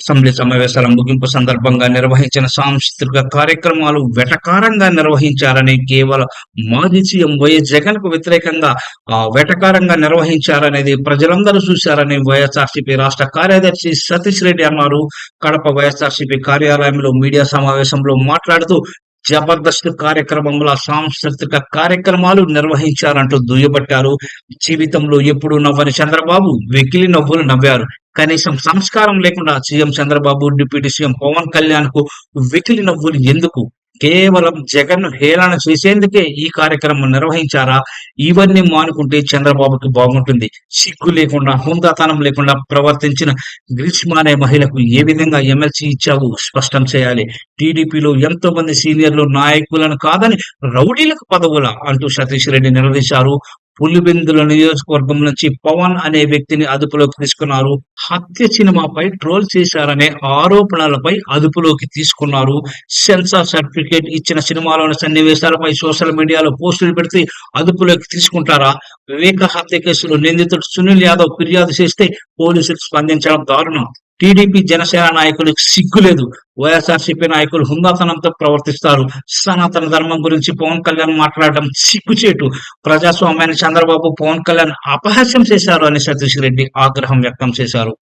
Assembly సమావేశాల ముగింపు సందర్భంగా నిర్వహించిన సాంస్కృతిక కార్యక్రమాలు వెటకారంగా నిర్వహించారని కేవలం మాజీ సీఎం వైఎస్ జగన్కు వ్యతిరేకంగా ఆ వెటకారంగా నిర్వహించారనేది ప్రజలందరూ చూశారని వైఎస్ఆర్సీపీ రాష్ట్ర కార్యదర్శి సతీష్ రెడ్డి అన్నారు. కడప వైఎస్ఆర్సీపీ కార్యాలయంలో మీడియా సమావేశంలో మాట్లాడుతూ జబర్దస్త్ కార్యక్రమంలో సాంస్కృతిక కార్యక్రమాలు నిర్వహించారంటూ దుయ్యబట్టారు. జీవితంలో ఎప్పుడు నవ్వని చంద్రబాబు వెకిలి నవ్వులు నవ్వారు. కనీసం సంస్కారం లేకుండా CM Chandrababu deputy CM Pawan కళ్యాణ్కు వెకిలి నవ్వులు ఎందుకు? కేవలం జగన్ హేళన చేసేందుకే ఈ కార్యక్రమం నిర్వహించారా? ఇవన్నీ మానుకుంటే చంద్రబాబుకి బాగుంటుంది. సిగ్గు లేకుండా హుందాతనం లేకుండా ప్రవర్తించిన గ్రీష్మ అనే మహిళకు ఏ విధంగా ఎమ్మెల్సీ ఇచ్చావు? స్పష్టం చేయాలి. టీడీపీలో ఎంతో మంది సీనియర్లు నాయకులను కాదని రౌడీలకు పదవుల అంటూ సతీష్ రెడ్డి నిలదీశారు. పులిబెందుల నియోజకవర్గం నుంచి పవన్ అనే వ్యక్తిని అదుపులోకి తీసుకున్నారు. హత్య సినిమాపై ట్రోల్ చేశారనే ఆరోపణలపై అదుపులోకి తీసుకున్నారు. సెన్సార్ సర్టిఫికేట్ ఇచ్చిన సినిమాలోని సన్నివేశాలపై సోషల్ మీడియాలో పోస్టులు పెడితే అదుపులోకి తీసుకుంటారా? వివేక హత్య కేసులో నిందితుడు సునీల్ యాదవ్ ఫిర్యాదు చేస్తే పోలీసులు స్పందించడం దారుణం. టీడీపీ జనసేన నాయకులకు సిగ్గులేదు వైఎస్ఆర్సీపీ నాయకులు హుందాతనంతో ప్రవర్తిస్తారు. సనాతన ధర్మం గురించి పవన్ కళ్యాణ్ మాట్లాడడం సిగ్గుచేటు. ప్రజాస్వామ్యాన్ని చంద్రబాబు పవన్ కళ్యాణ్ అపహాస్యం చేశారు అని సతీష్ రెడ్డి ఆగ్రహం వ్యక్తం చేశారు.